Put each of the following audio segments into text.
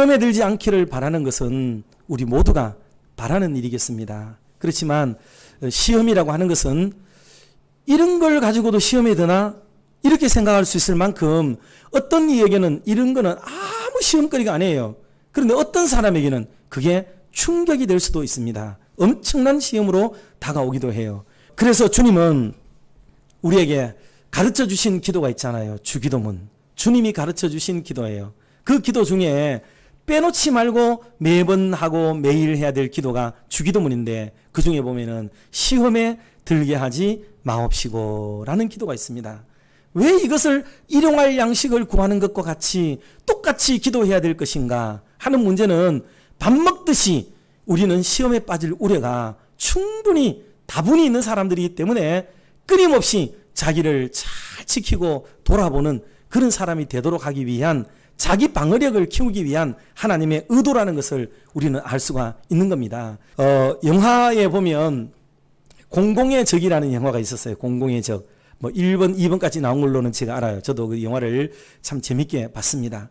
시험에 들지 않기를 바라는 것은 우리 모두가 바라는 일이겠습니다. 그렇지만 어, 시험이라고 하는 것은 이런 걸 가지고도 시험에 드나 이렇게 생각할 수 있을 만큼 어떤 이에게는 이런 거는 아무 시험거리가 아니에요. 그런데 어떤 사람에게는 그게 충격이 될 수도 있습니다. 엄청난 시험으로 다가오기도 해요. 그래서 주님은 우리에게 가르쳐 주신 기도가 있잖아요. 주기도문. 주님이 가르쳐 주신 기도예요. 그 기도 중에 빼놓지 말고 매번 하고 매일 해야 될 기도가 주기도문인데 그 중에 보면은 시험에 들게 하지 마옵시고라는 기도가 있습니다. 왜 이것을 일용할 양식을 구하는 것과 같이 똑같이 기도해야 될 것인가 하는 문제는 밥 먹듯이 우리는 시험에 빠질 우려가 충분히 다분히 있는 사람들이기 때문에 끊임없이 자기를 잘 지키고 돌아보는 그런 사람이 되도록 하기 위한 자기 방어력을 키우기 위한 하나님의 의도라는 것을 우리는 알 수가 있는 겁니다. 어, 영화에 보면 공공의 적이라는 영화가 있었어요. 공공의 적. 뭐 1번, 2번까지 나온 걸로는 제가 알아요. 저도 그 영화를 참 재밌게 봤습니다.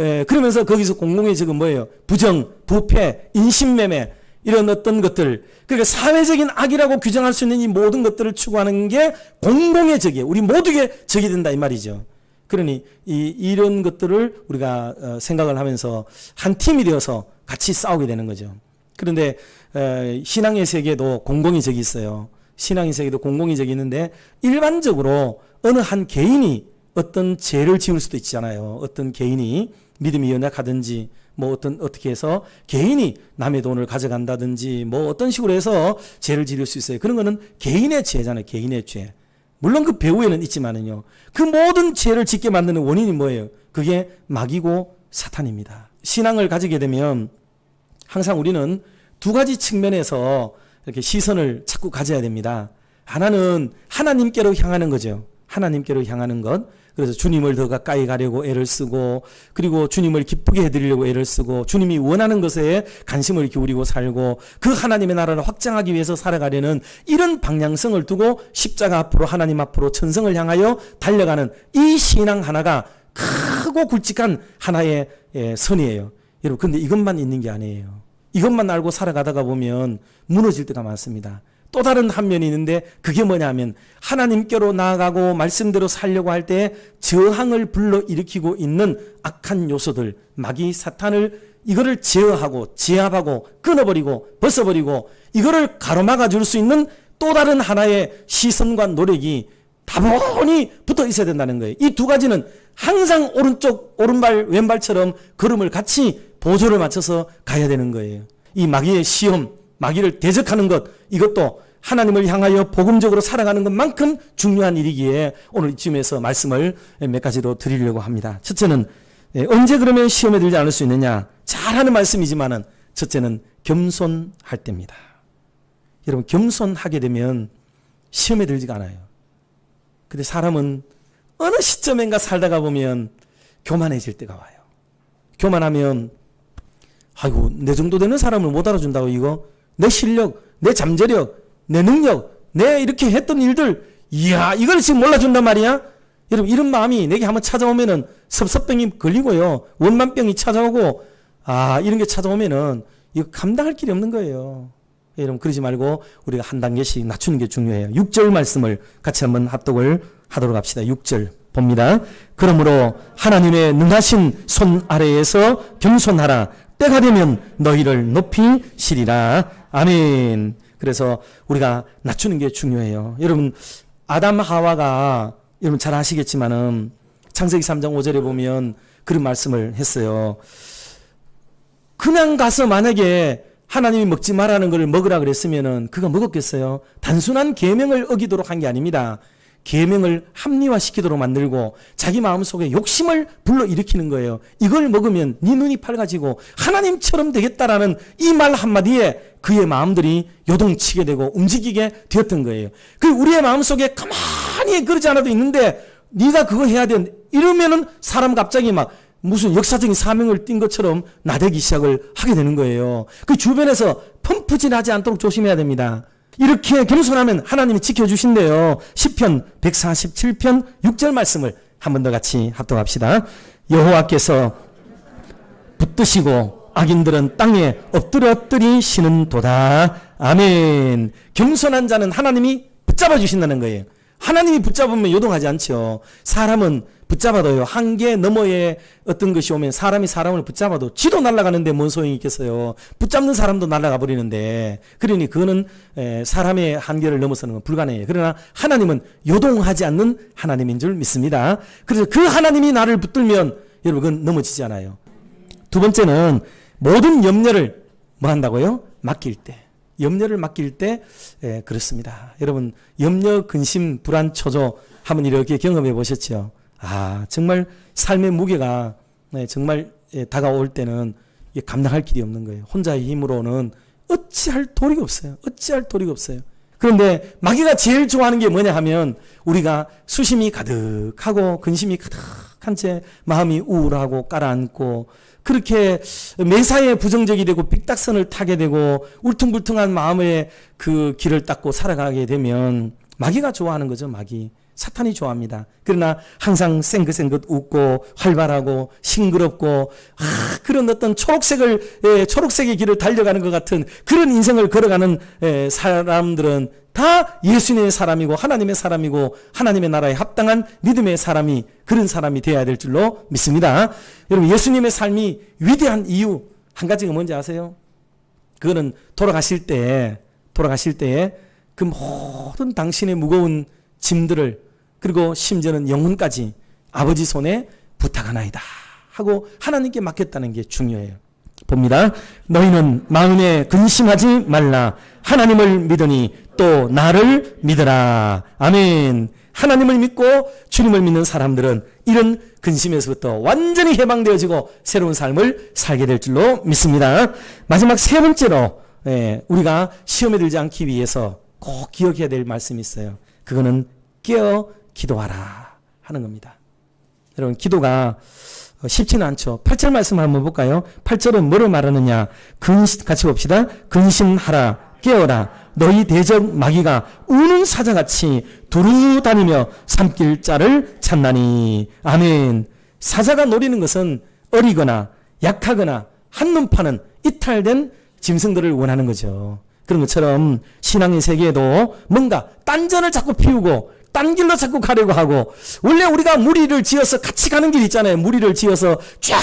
에, 그러면서 거기서 공공의 적은 뭐예요? 부정, 부패, 인신매매 이런 어떤 것들 그러니까 사회적인 악이라고 규정할 수 있는 이 모든 것들을 추구하는 게 공공의 적이에요. 우리 모두에게 적이 된다 이 말이죠. 그러니 이 이런 것들을 우리가 어, 생각을 하면서 한 팀이 되어서 같이 싸우게 되는 거죠. 그런데 에, 신앙의 세계도 공공의 적이 있어요. 신앙의 세계도 공공의 적이 있는데 일반적으로 어느 한 개인이 어떤 죄를 지을 수도 있잖아요. 어떤 개인이 믿음이 연약하든지 뭐 어떤 어떻게 해서 개인이 남의 돈을 가져간다든지 뭐 어떤 식으로 해서 죄를 지을 수 있어요. 그런 거는 개인의 죄잖아요. 개인의 죄. 물론 그 배후에는 있지만은요. 그 모든 죄를 짓게 만드는 원인이 뭐예요? 그게 마귀고 사탄입니다. 신앙을 가지게 되면 항상 우리는 두 가지 측면에서 이렇게 시선을 자꾸 가져야 됩니다. 하나는 하나님께로 향하는 거죠. 하나님께로 향하는 것. 그래서 주님을 더 가까이 가려고 애를 쓰고 그리고 주님을 기쁘게 해드리려고 애를 쓰고 주님이 원하는 것에 관심을 기울이고 살고 그 하나님의 나라를 확장하기 위해서 살아가려는 이런 방향성을 두고 십자가 앞으로 하나님 앞으로 천성을 향하여 달려가는 이 신앙 하나가 크고 굵직한 하나의 예, 선이에요. 여러분 근데 이것만 있는 게 아니에요. 이것만 알고 살아가다가 보면 무너질 때가 많습니다. 또 다른 한 면이 있는데 그게 뭐냐면 하나님께로 나아가고 말씀대로 살려고 할 때 저항을 불러 일으키고 있는 악한 요소들, 마귀 사탄을 이거를 제어하고 제압하고 끊어버리고 벗어버리고 이거를 가로막아 줄 수 있는 또 다른 하나의 시선과 노력이 다분히 붙어 있어야 된다는 거예요. 이 두 가지는 항상 오른쪽, 오른발, 왼발처럼 걸음을 같이 보조를 맞춰서 가야 되는 거예요. 이 마귀의 시험, 마귀를 대적하는 것 이것도 하나님을 향하여 복음적으로 살아가는 것만큼 중요한 일이기에 오늘 이쯤에서 말씀을 몇 가지로 드리려고 합니다. 첫째는 예, 언제 그러면 시험에 들지 않을 수 있느냐? 잘하는 말씀이지만은 첫째는 겸손할 때입니다. 여러분 겸손하게 되면 시험에 들지가 않아요. 근데 사람은 어느 시점인가 살다가 보면 교만해질 때가 와요. 교만하면 아이고 내 정도 되는 사람을 못 알아준다고 이거 내 실력, 내 잠재력, 내 능력, 내 이렇게 했던 일들, 이야, 이걸 지금 몰라준단 말이야? 여러분, 이런 마음이 내게 한번 찾아오면은 섭섭병이 걸리고요. 원만병이 찾아오고, 아, 이런 게 찾아오면은 이거 감당할 길이 없는 거예요. 여러분, 그러지 말고 우리가 한 단계씩 낮추는 게 중요해요. 6절 말씀을 같이 한번 합독을 하도록 합시다. 6절 봅니다. 그러므로 하나님의 능하신 손 아래에서 겸손하라. 때가 되면 너희를 높이 시리라. 아멘. 그래서 우리가 낮추는 게 중요해요. 여러분, 아담 하와가 여러분 잘 아시겠지만은 창세기 3장 5절에 보면 그런 말씀을 했어요. 그냥 가서 만약에 하나님이 먹지 말라는 걸 먹으라 그랬으면은 그가 먹었겠어요? 단순한 계명을 어기도록 한 게 아닙니다. 계명을 합리화시키도록 만들고 자기 마음속에 욕심을 불러일으키는 거예요. 이걸 먹으면 네 눈이 밝아지고 하나님처럼 되겠다라는 이 말 한마디에 그의 마음들이 요동치게 되고 움직이게 되었던 거예요. 그 우리의 마음속에 가만히 그러지 않아도 있는데 네가 그거 해야 돼. 이러면은 사람 갑자기 막 무슨 역사적인 사명을 띈 것처럼 나대기 시작을 하게 되는 거예요. 그 주변에서 펌프질하지 않도록 조심해야 됩니다. 이렇게 겸손하면 하나님이 지켜주신대요. 10편 147편 6절 말씀을 한 번 더 같이 합독합시다. 여호와께서 뜨시고 악인들은 땅에 엎드려뜨리 시는 도다. 아멘. 겸손한 자는 하나님이 붙잡아 주신다는 거예요. 하나님이 붙잡으면 요동하지 않죠. 사람은 붙잡아도요. 한계 너머에 어떤 것이 오면 사람이 사람을 붙잡아도 지도 날아가는데 뭔 소용이 있겠어요. 붙잡는 사람도 날아가 버리는데 그러니 그거는 에, 사람의 한계를 넘어서는 건 불가능해요. 그러나 하나님은 요동하지 않는 하나님인 줄 믿습니다. 그래서 그 하나님이 나를 붙들면 여러분 그건 넘어지지 않아요. 두 번째는 모든 염려를 뭐 한다고요? 맡길 때. 염려를 맡길 때 예, 그렇습니다. 여러분 염려, 근심, 불안, 초조 한번 이렇게 경험해 보셨죠? 아 정말 삶의 무게가 네, 정말 예, 다가올 때는 이게 감당할 길이 없는 거예요. 혼자의 힘으로는 어찌할 도리가 없어요. 어찌할 도리가 없어요. 그런데 마귀가 제일 좋아하는 게 뭐냐 하면 우리가 수심이 가득하고 근심이 가득 한 채 마음이 우울하고 깔아앉고 그렇게 매사에 부정적이 되고 삐딱선을 타게 되고 울퉁불퉁한 마음의 그 길을 닦고 살아가게 되면 마귀가 좋아하는 거죠, 마귀. 사탄이 좋아합니다. 그러나 항상 쌩긋쌩긋 웃고 활발하고 싱그럽고 아, 그런 어떤 초록색을 예, 초록색의 길을 달려가는 것 같은 그런 인생을 걸어가는 예, 사람들은 다 예수님의 사람이고 하나님의 사람이고 하나님의 나라에 합당한 믿음의 사람이 그런 사람이 되어야 될 줄로 믿습니다. 여러분 예수님의 삶이 위대한 이유 한 가지가 뭔지 아세요? 그거는 돌아가실 때 돌아가실 때에 그 모든 당신의 무거운 짐들을 그리고 심지어는 영혼까지 아버지 손에 부탁하나이다 하고 하나님께 맡겼다는 게 중요해요. 봅니다. 너희는 마음에 근심하지 말라. 하나님을 믿으니 또 나를 믿으라. 아멘. 하나님을 믿고 주님을 믿는 사람들은 이런 근심에서부터 완전히 해방되어지고 새로운 삶을 살게 될 줄로 믿습니다. 마지막 세 번째로 예, 우리가 시험에 들지 않기 위해서 꼭 기억해야 될 말씀이 있어요. 그거는 깨어 기도하라 하는 겁니다. 여러분 기도가 어, 쉽지는 않죠. 8절 말씀 한번 볼까요? 8절은 뭐를 말하느냐? 근심, 같이 봅시다. 근심하라, 깨어라. 너희 대적 마귀가 우는 사자같이 두루 다니며 삼킬 자를 찾나니. 아멘. 사자가 노리는 것은 어리거나 약하거나 한눈 파는 이탈된 짐승들을 원하는 거죠. 그런 것처럼 신앙의 세계에도 뭔가 딴전을 자꾸 피우고 딴 길로 자꾸 가려고 하고 원래 우리가 무리를 지어서 같이 가는 길 있잖아요. 무리를 지어서 쫙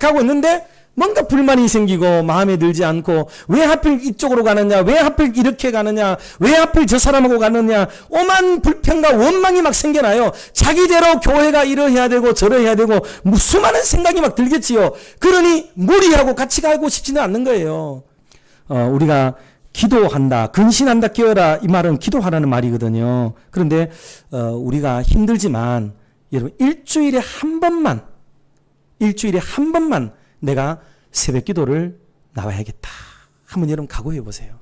가고 있는데 뭔가 불만이 생기고 마음에 들지 않고 왜 하필 이쪽으로 가느냐 왜 하필 이렇게 가느냐 왜 하필 저 사람하고 가느냐 오만 불평과 원망이 막 생겨나요. 자기대로 교회가 이러해야 되고 저러해야 되고 뭐 수많은 생각이 막 들겠지요. 그러니 무리하고 같이 가고 싶지는 않는 거예요. 어, 우리가 기도한다, 근신한다, 깨어라 이 말은 기도하라는 말이거든요. 그런데 어, 우리가 힘들지만 여러분 일주일에 한 번만 일주일에 한 번만 내가 새벽 기도를 나와야겠다. 한번 여러분 각오해 보세요.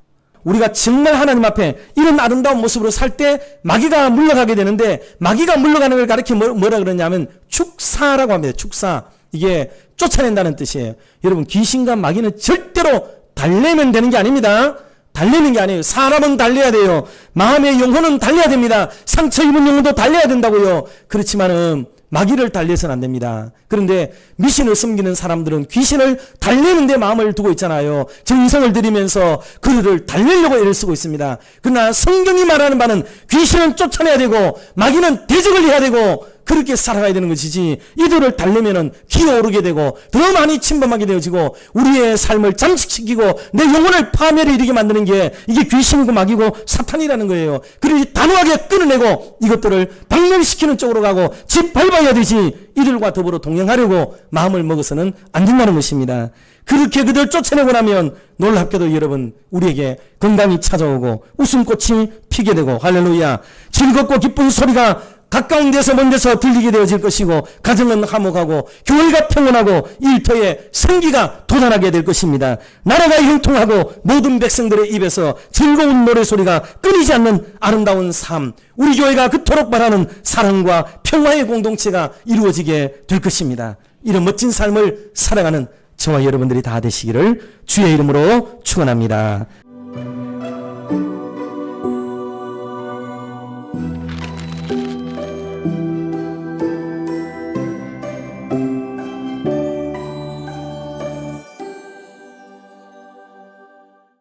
우리가 정말 하나님 앞에 이런 아름다운 모습으로 살 때 마귀가 물러가게 되는데 마귀가 물러가는 걸 가르쳐 뭐- 뭐라 그러냐면 축사라고 합니다. 축사. 이게 쫓아낸다는 뜻이에요. 여러분 귀신과 마귀는 절대로 달래면 되는 게 아닙니다. 달리는 게 아니에요. 사람은 달려야 돼요. 마음의 영혼은 달려야 됩니다. 상처 입은 영혼도 달려야 된다고요. 그렇지만은 마귀를 달래서는 안 됩니다. 그런데 미신을 숨기는 사람들은 귀신을 달래는데 마음을 두고 있잖아요. 정성을 들이면서 그들을 달래려고 애를 쓰고 있습니다. 그러나 성경이 말하는 바는 귀신은 쫓아내야 되고 마귀는 대적을 해야 되고 그렇게 살아가야 되는 것이지 이들을 달래면은 기어오르게 되고 더 많이 침범하게 되어지고 우리의 삶을 잠식시키고 내 영혼을 파멸에 이르게 만드는 게 이게 귀신이고 마귀고 사탄이라는 거예요. 그러니 단호하게 끊어내고 이것들을 박멸시키는 쪽으로 가고 짓밟아야 되지 이들과 더불어 동행하려고 마음을 먹어서는 안 된다는 것입니다. 그렇게 그들 쫓아내고 나면 놀랍게도 여러분 우리에게 건강이 찾아오고 웃음꽃이 피게 되고 할렐루야 즐겁고 기쁜 소리가 가까운 데서 먼 데서 들리게 되어질 것이고 가정은 화목하고 교회가 평온하고 일터에 생기가 돋아나게 될 것입니다. 나라가 형통하고 모든 백성들의 입에서 즐거운 노래소리가 끊이지 않는 아름다운 삶 우리 교회가 그토록 바라는 사랑과 평화의 공동체가 이루어지게 될 것입니다. 이런 멋진 삶을 살아가는 저와 여러분들이 다 되시기를 주의 이름으로 축원합니다.